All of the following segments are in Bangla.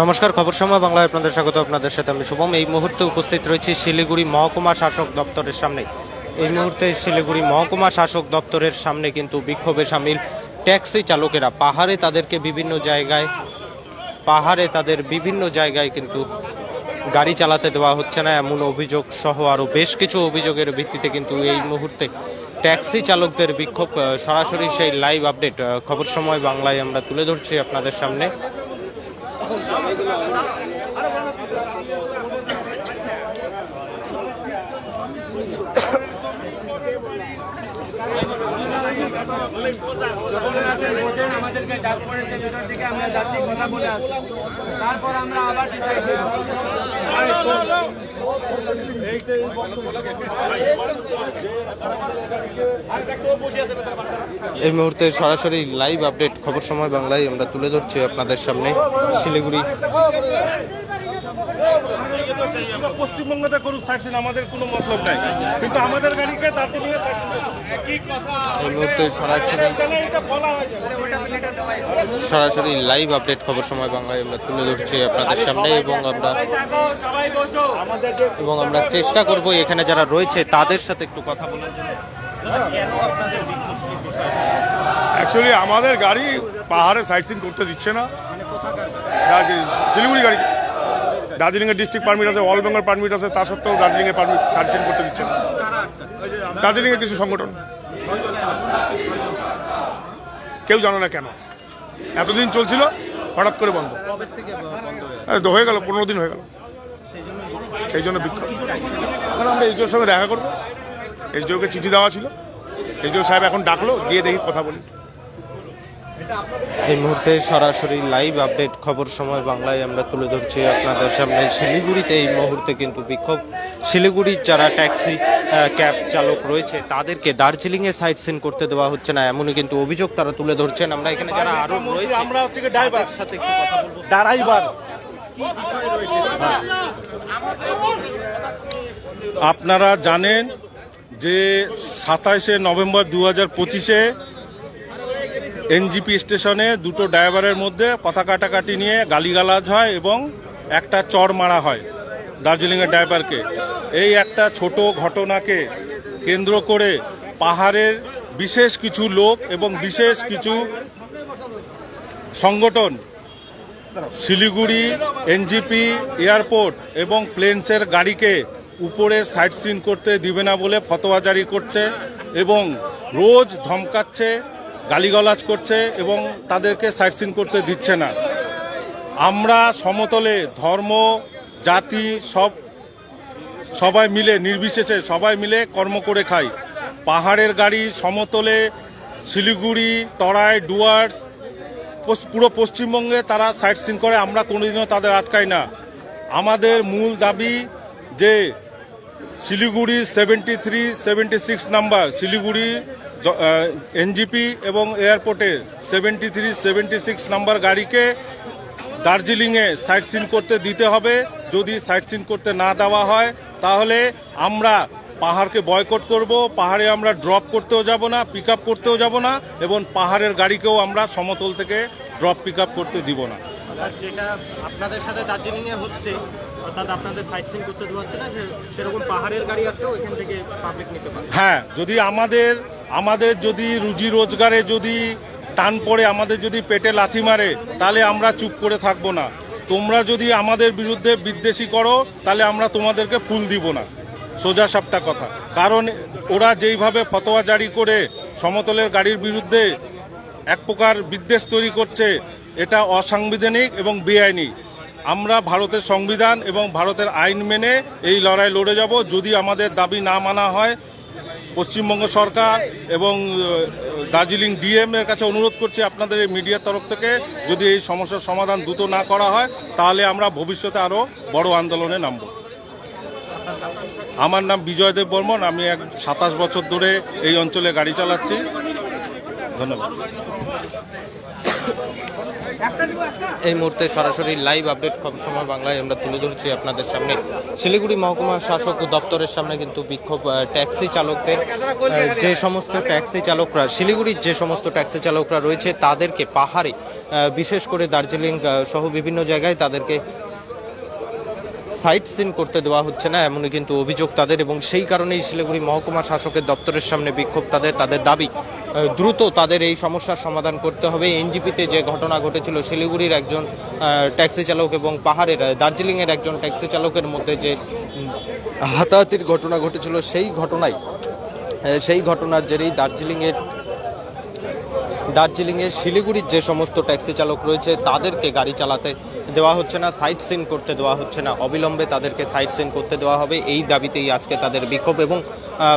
নমস্কার, খবর সময় বাংলায় আপনাদের স্বাগত। আপনাদের সাথে আমি শুভম। এই মুহূর্তে উপস্থিত রয়েছি শিলিগুড়ি মহকুমা শাসক দপ্তরের সামনে। এই মুহূর্তে শিলিগুড়ি মহকুমা শাসক দপ্তরের সামনে কিন্তু বিক্ষোভে সামিল ট্যাক্সি চালকেরা। পাহাড়ে তাদেরকে বিভিন্ন জায়গায়, পাহাড়ে তাদের বিভিন্ন জায়গায় কিন্তু গাড়ি চালাতে দেওয়া হচ্ছে না, এমন অভিযোগ সহ আরও বেশ কিছু অভিযোগের ভিত্তিতে কিন্তু এই মুহূর্তে ট্যাক্সি চালকদের বিক্ষোভ সরাসরি সেই লাইভ আপডেট খবর সময় বাংলায় আমরা তুলে ধরছি আপনাদের সামনে। যখন আছে আমাদেরকে ডাক ভেতর থেকে আমরা যাচ্ছি, কথা বলে তারপর আমরা আবার এই মুহূর্তে সরাসরি লাইভ আপডেট খবর সময় বাংলায় আমরা তুলে ধরছি আপনাদের সামনে, শিলিগুড়ি। পশ্চিমবঙ্গতে করুক সাইড আমাদের কোনো মতলব নাই। কিন্তু আমাদের গাড়িকে দার্জিলিং এ এই মুহূর্তে সরাসরি লাইভ আপডেট খবর সময় বাংলায় আমরা তুলে ধরছি আপনাদের সামনে এবং আমরা এবং আমরা চেষ্টা করব এখানে যারা রয়েছে তাদের সাথে একটু কথা বলার জন্য। অ্যাকচুয়ালি আমাদের গাড়ি পাহাড়ে সাইড সিন করতে দিচ্ছে না। শিলিগুড়ি গাড়ি। দার্জিলিং এর ডিস্ট্রিক্ট পারমিট আছে অল বেঙ্গল পারমিট আছে, তা সত্ত্বেও দার্জিলিং এর পারমিট সিন করতে দিচ্ছে না। দার্জিলিং এর কিছু সংগঠন। কেউ জানে না কেন। এতদিন চলছিল, হঠাৎ করে বন্ধ। হয়ে গেল, পনেরো দিন হয়ে গেল। সেই জন্য বিক্ষোভ। আমরা এইচওর সঙ্গে দেখা করব। এসডিওকে চিঠি দেওয়া ছিল। এসডিও সাহেব এখন ডাকলো, গিয়ে দেখি কথা বলি। এই মুহূর্তে সরাসরি লাইভ আপডেট খবর সময় বাংলায় আমরা তুলে ধরছি আপনাদের সামনে। শিলিগুড়িতে এই মুহূর্তে কিন্তু বিক্ষোভ। শিলিগুড়ির যারা ট্যাক্সি ক্যাব চালক রয়েছে তাদেরকে দার্জিলিংয়ে সাইট সিন করতে দেওয়া হচ্ছে না এমনই কিন্তু অভিযোগ তারা তুলে ধরছেন। আমরা এখানে যারা আরও রয়েছে আমরা হচ্ছে ড্রাইভার সাথে একটু কথা বলব। ড্রাইভার আপনারা জানেন যে সাতাইশে নভেম্বর দু হাজার পঁচিশে এনজিপি স্টেশনে দুটো ড্রাইভারের মধ্যে কথা কাটাকাটি নিয়ে গালিগালাজ হয় এবং একটা চর মারা হয় দার্জিলিংয়ের ড্রাইভারকে। এই একটা ছোট ঘটনাকে কেন্দ্র করে পাহাড়ের বিশেষ কিছু লোক এবং বিশেষ কিছু সংগঠন, শিলিগুড়ি, এনজিপি, এয়ারপোর্ট এবং প্লেনসের গাড়িকে উপরের সাইড সিন করতে দিবে না বলে ফতোয়া জারি করছে এবং রোজ ধমকাচ্ছে গালিগালাজ করছে এবং তাদেরকে সাইড সিন করতে দিচ্ছে না। আমরা সমতলে ধর্ম, জাতি, সব, সবাই মিলে, নির্বিশেষে সবাই মিলে কর্ম করে খাই। পাহাড়ের গাড়ি, সমতলে, শিলিগুড়ি, তরাই, ডুয়ার্স পুরো পশ্চিমবঙ্গে তারা সাইট সিন করে, আমরা কোনোদিনও তাদের আটকাই না। আমাদের মূল দাবি যে Siliguri seventy three seventy six number Siliguri NJP এবং এয়ারপোর্টে seventy three seventy six number গাড়িকে দার্জিলিংয়ে সাইট সিন করতে দিতে হবে। যদি সাইট সিন করতে না দেওয়া হয় তাহলে আমরা পাহাড়কে বয়কট করব। পাহাড়ে আমরা ড্রপ করতেও যাব না পিক আপ করতেও যাব না এবং পাহাড়ের গাড়িকেও আমরা সমতল থেকে ড্রপ পিক আপ করতে দিব না। যেটা আপনাদের সাথে দার্জিলিংয়ে হচ্ছে অর্থাৎ আপনাদের সাইট সিন করতে দেওয়া হচ্ছে না সেরকম পাহাড়ের গাড়ি আসলেও এখান থেকে পাবলিক নিতে পারে হ্যাঁ যদি আমাদের আমাদের যদি রুজি রোজগারে যদি টান পড়ে, আমাদের যদি পেটে লাথি মারে, তাহলে আমরা চুপ করে থাকব না। তোমরা যদি আমাদের বিরুদ্ধে বিদ্বেষী করো, তাহলে আমরা তোমাদেরকে ফুল দিব না। সোজা সাপটা কথা। কারণ ওরা যেইভাবে ফতোয়া জারি করে সমতলের গাড়ির বিরুদ্ধে এক প্রকার বিদ্বেষ তৈরি করছে, এটা অসাংবিধানিক এবং বেআইনি। আমরা ভারতের সংবিধান এবং ভারতের আইন মেনে এই লড়াই লড়ে যাব। যদি আমাদের দাবি না মানা হয় পশ্চিমবঙ্গ সরকার এবং দার্জিলিং ডিএম এর কাছে অনুরোধ করছি আপনাদের এই মিডিয়ার তরফ থেকে যদি এই সমস্যার সমাধান দ্রুত না করা হয়, তাহলে আমরা ভবিষ্যতে আরও বড় আন্দোলনে নামব। আমার নাম বিজয় দেব বর্মন, আমি এক সাতাশ বছর ধরে এই অঞ্চলে গাড়ি চালাচ্ছি। ধন্যবাদ। এই মুহূর্তে সরাসরি লাইভ আপডেট সময় বাংলায় আমরা তুলে ধরছি আপনাদের সামনে। শিলিগুড়ি মহকুমা শাসক দপ্তরের সামনে কিন্তু বিক্ষোভ ট্যাক্সি চালকদের। যে সমস্ত ট্যাক্সি চালকরা শিলিগুড়ির যে সমস্ত ট্যাক্সি চালকরা রয়েছে তাদেরকে পাহাড়ে বিশেষ করে দার্জিলিং সহ বিভিন্ন জায়গায় তাদেরকে সাইট সিন করতে দেওয়া হচ্ছে না এমনই কিন্তু অভিযোগ তাদের এবং সেই কারণেই শিলিগুড়ি মহকুমা শাসকের দপ্তরের সামনে বিক্ষোভ তাদের তাদের দাবি। দ্রুত তাদের এই সমস্যার সমাধান করতে হবে। এনজিপিতে যে ঘটনা ঘটেছিল, শিলিগুড়ির একজন ট্যাক্সি চালক এবং পাহাড়ের দার্জিলিংয়ের একজন ট্যাক্সি চালকের মধ্যে যে হাতাহাতির ঘটনা ঘটেছিল, সেই ঘটনায় সেই ঘটনার জেরেই দার্জিলিংয়ের দার্জিলিংয়ে শিলিগুড়ির যে সমস্ত ট্যাক্সি চালক রয়েছে, তাদেরকে গাড়ি চালাতে দেওয়া হচ্ছে না সাইট সিন করতে দেওয়া হচ্ছে না। অবিলম্বে তাদেরকে সাইট সিন করতে দেওয়া হবে। এই দাবিতেই আজকে তাদের বিক্ষোভ এবং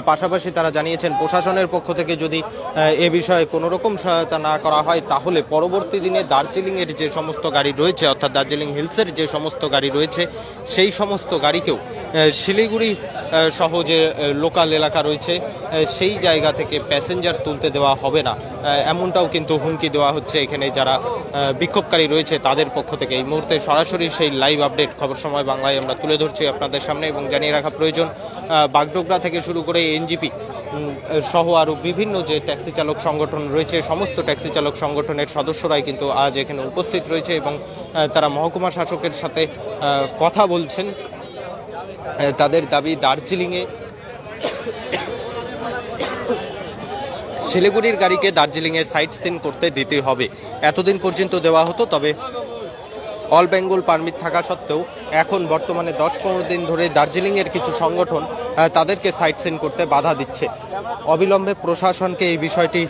পাশাপাশি তারা জানিয়েছেন, প্রশাসনের পক্ষ থেকে যদি এ বিষয়ে কোনো রকম সহায়তা না করা হয়, তাহলে পরবর্তী দিনে দার্জিলিংয়ের যে সমস্ত গাড়ি রয়েছে, অর্থাৎ দার্জিলিং হিলসের যে সমস্ত গাড়ি রয়েছে, সেই সমস্ত গাড়িকেও শিলিগুড়ি সহ যে লোকাল এলাকা রয়েছে সেই জায়গা থেকে প্যাসেঞ্জার তুলতে দেওয়া হবে না। এমনটাও কিন্তু হুমকি দেওয়া হচ্ছে এখানে যারা বিক্ষোভকারী রয়েছে তাদের পক্ষ থেকে। এই মুহূর্তে সরাসরি সেই লাইভ আপডেট খবর সময় বাংলায় আমরা তুলে ধরছি আপনাদের সামনে এবং জানিয়ে রাখা প্রয়োজন বাগডোগরা থেকে শুরু করে এনজিপি সহ আরও বিভিন্ন যে ট্যাক্সি চালক সংগঠন রয়েছে, সমস্ত ট্যাক্সি চালক সংগঠনের সদস্যরাই কিন্তু আজ এখানে উপস্থিত রয়েছে এবং তারা মহকুমা শাসকের সাথে কথা বলছেন। তাদের দাবি দার্জিলিংয়ে শিলিগুড়ির গাড়িকে দার্জিলিংয়ে সাইট সিন করতে দিতে হবে। এতদিন পর্যন্ত দেওয়া হতো, তবে অল বেঙ্গল পারমিট থাকা সত্ত্বেও এখন বর্তমানে দশ পনেরো দিন ধরে দার্জিলিংয়ের কিছু সংগঠন তাদেরকে সাইট সিন করতে বাধা দিচ্ছে। অবিলম্বে প্রশাসনকে এই বিষয়টি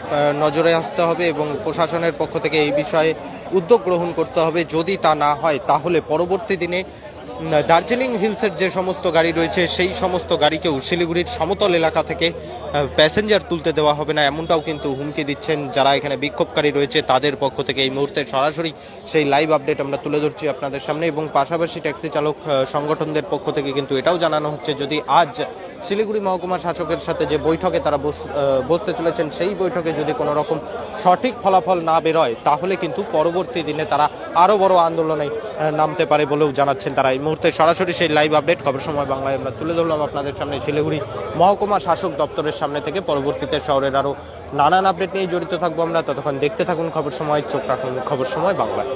নজরে আসতে হবে এবং প্রশাসনের পক্ষ থেকে এই বিষয়ে উদ্যোগ গ্রহণ করতে হবে। যদি তা না হয়, তাহলে পরবর্তী দিনে দার্জিলিং হিলসের যে সমস্ত গাড়ি রয়েছে, সেই সমস্ত গাড়িকেও শিলিগুড়ির সমতল এলাকা থেকে প্যাসেঞ্জার তুলতে দেওয়া হবে না, এমনটাও কিন্তু হুমকি দিচ্ছেন যারা এখানে বিক্ষোভকারী রয়েছে, তাদের পক্ষ থেকে এই মুহূর্তে সরাসরি সেই লাইভ আপডেট আমরা তুলে ধরছি আপনাদের সামনে এবং পাশাপাশি ট্যাক্সি চালক সংগঠনদের পক্ষ থেকে কিন্তু এটাও জানানো হচ্ছে, যদি আজ শিলিগুড়ি মহকুমা শাসকের সাথে যে বৈঠকে তারা বস- বসতে চলেছেন, সেই বৈঠকে যদি কোনো রকম সঠিক ফলাফল না বেরোয়, তাহলে কিন্তু পরবর্তী দিনে তারা আরও বড় আন্দোলনে নামতে পারে বলেও জানাচ্ছেন তারা। এই মুহূর্তে সরাসরি সেই লাইভ আপডেট, খবর সময় বাংলায় আমরা তুলে ধরলাম আপনাদের সামনে শিলিগুড়ি মহকুমা শাসক দপ্তরের সামনে থেকে। পরবর্তীতে শহরের আরও নানান আপডেট নিয়ে জড়িত থাকব আমরা। ততক্ষণ দেখতে থাকুন খবর সময়, চোখ রাখুন খবর সময় বাংলায়।